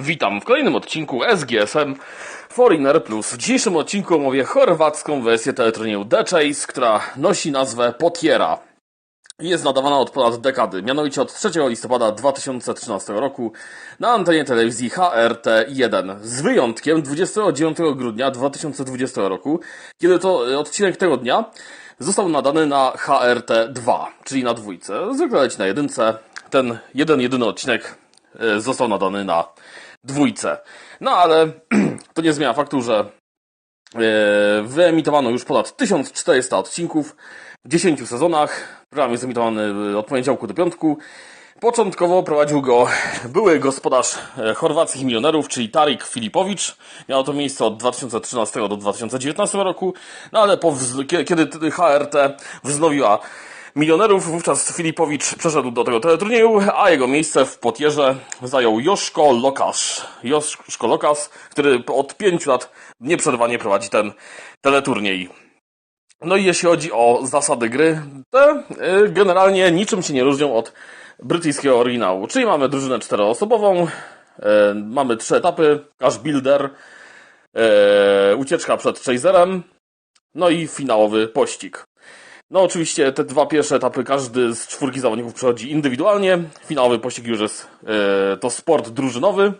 Witam w kolejnym odcinku SGSM Foreigner Plus. W dzisiejszym odcinku omówię chorwacką wersję teleturnieju The Chase, która nosi nazwę Potiera. Jest nadawana od ponad dekady, mianowicie od 3 listopada 2013 roku na antenie telewizji HRT1, z wyjątkiem 29 grudnia 2020 roku, kiedy to e, odcinek tego dnia został nadany na HRT2, czyli na dwójce. Zwykle leci na jedynce. Ten jeden, jedyny odcinek e, został nadany na dwójce. No ale to nie zmienia faktu, że e, wyemitowano już ponad 1400 odcinków w 10 sezonach. Program jest emitowany od poniedziałku do piątku. Początkowo prowadził go były gospodarz e, chorwackich milionerów, czyli Tarik Filipowicz. Miało to miejsce od 2013 do 2019 roku, no ale po kiedy HRT wznowiła milionerów, wówczas Filipowicz przeszedł do tego teleturnieju, a jego miejsce w potierze zajął Joszko Lokas. Joszko Lokas, który od pięciu lat nieprzerwanie prowadzi ten teleturniej. No i jeśli chodzi o zasady gry, te y, generalnie niczym się nie różnią od brytyjskiego oryginału. Czyli mamy drużynę czteroosobową, y, mamy trzy etapy, cash builder, y, ucieczka przed chaserem, no i finałowy pościg. No oczywiście te dwa pierwsze etapy każdy z czwórki zawodników przechodzi indywidualnie. Finałowy pościg już jest y, to sport drużynowy.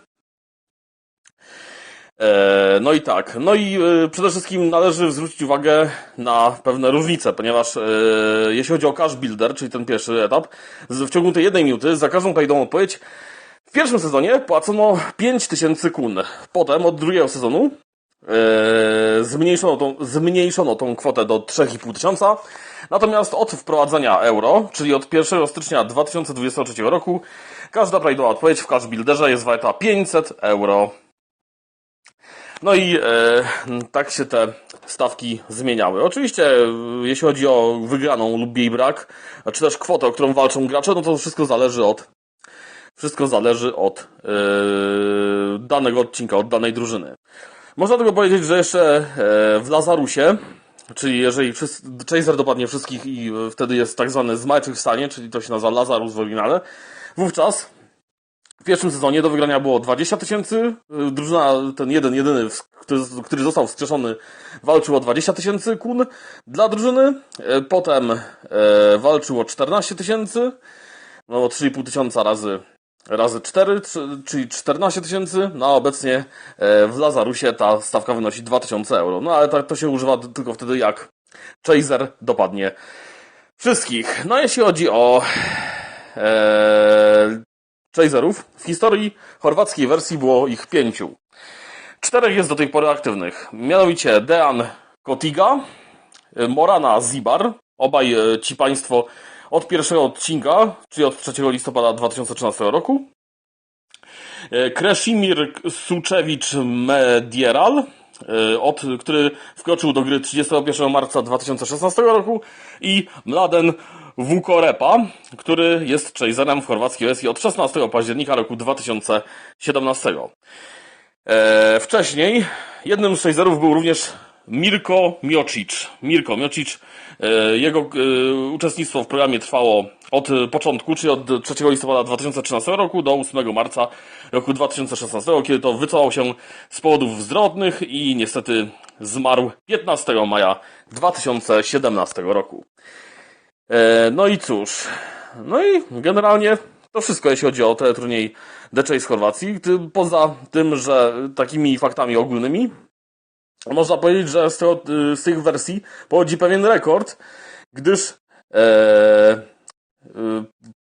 E, No i tak. No i e, przede wszystkim należy zwrócić uwagę na pewne różnice, ponieważ e, jeśli chodzi o cash builder, czyli ten pierwszy etap, w ciągu tej jednej minuty za każdą prawidłową odpowiedź w pierwszym sezonie płacono 5000 kun. Potem od drugiego sezonu e, zmniejszono tą, zmniejszono tą kwotę do 3,5 tysiąca. Natomiast od wprowadzenia euro, czyli od 1 stycznia 2023 roku, każda prawidłowa odpowiedź w cash builderze jest warta 500 euro. No i e, tak się te stawki zmieniały. Oczywiście, e, jeśli chodzi o wygraną lub jej brak, czy też kwotę, o którą walczą gracze, no to wszystko zależy od wszystko zależy od e, danego odcinka, od danej drużyny. Można tylko powiedzieć, że jeszcze e, w Lazarusie, czyli jeżeli Chaser dopadnie wszystkich i e, wtedy jest tak zwany zmartwychwstanie, czyli to się nazywa Lazarus w oryginale, wówczas w pierwszym sezonie do wygrania było 20 tysięcy. Y, Drużyna, ten jeden, jedyny, w- który, został wskrzeszony, walczył o 20 tysięcy kun dla drużyny. Potem e, walczył o 14 tysięcy. No, o 3,5 tysiąca razy, razy 4, trzy- czyli 14 tysięcy. No, a obecnie e, w Lazarusie ta stawka wynosi 2000 euro. No, ale tak to się używa tylko wtedy, jak Chaser dopadnie wszystkich. No, jeśli chodzi o e, Chaserów. W historii chorwackiej wersji było ich pięciu. Czterech jest do tej pory aktywnych. Mianowicie Dejan Kotiga, y, Morana Zibar, obaj y, ci państwo od pierwszego odcinka, czyli od 3 listopada 2013 roku. Y, Kresimir Suczewicz Medieral, y, od, który wkroczył do gry 31 marca 2016 roku i Mladen Wukorepa, który jest chaserem w chorwackiej wersji od 16 października roku 2017. E, wcześniej jednym z chaserów był również Mirko Miocic. Mirko Miocic, e, jego e, uczestnictwo w programie trwało od początku, czyli od 3 listopada 2013 roku do 8 marca roku 2016, kiedy to wycofał się z powodów zdrowotnych i niestety zmarł 15 maja 2017 roku. E, No i cóż, no i generalnie to wszystko, jeśli chodzi o teleturniej The Chase Chorwacji. Poza tym, że takimi faktami ogólnymi, można powiedzieć, że z, tego, y, z tych wersji pochodzi pewien rekord, gdyż e, y,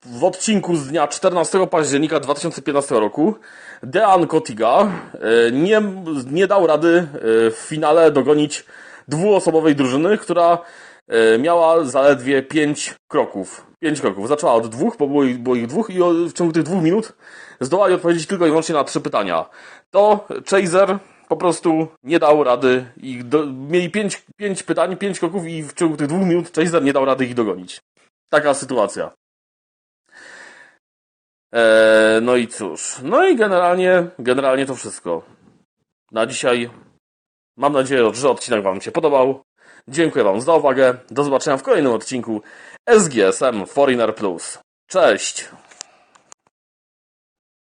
w odcinku z dnia 14 października 2015 roku Dean Kotiga e, nie, nie dał rady e, w finale dogonić dwuosobowej drużyny, która e, miała zaledwie 5 kroków. 5 kroków. Zaczęła od dwóch, bo było ich, było ich dwóch i w ciągu tych dwóch minut zdołali odpowiedzieć tylko i wyłącznie na trzy pytania. To Chaser po prostu nie dał rady ich do, mieli pięć, pięć pytań, pięć kroków i w ciągu tych dwóch minut Chaser nie dał rady ich dogonić. Taka sytuacja. Eee, no i cóż. No i generalnie, generalnie to wszystko. Na dzisiaj mam nadzieję, że odcinek Wam się podobał. Dziękuję Wam za uwagę. Do zobaczenia w kolejnym odcinku SGSM Foreigner Plus. Cześć!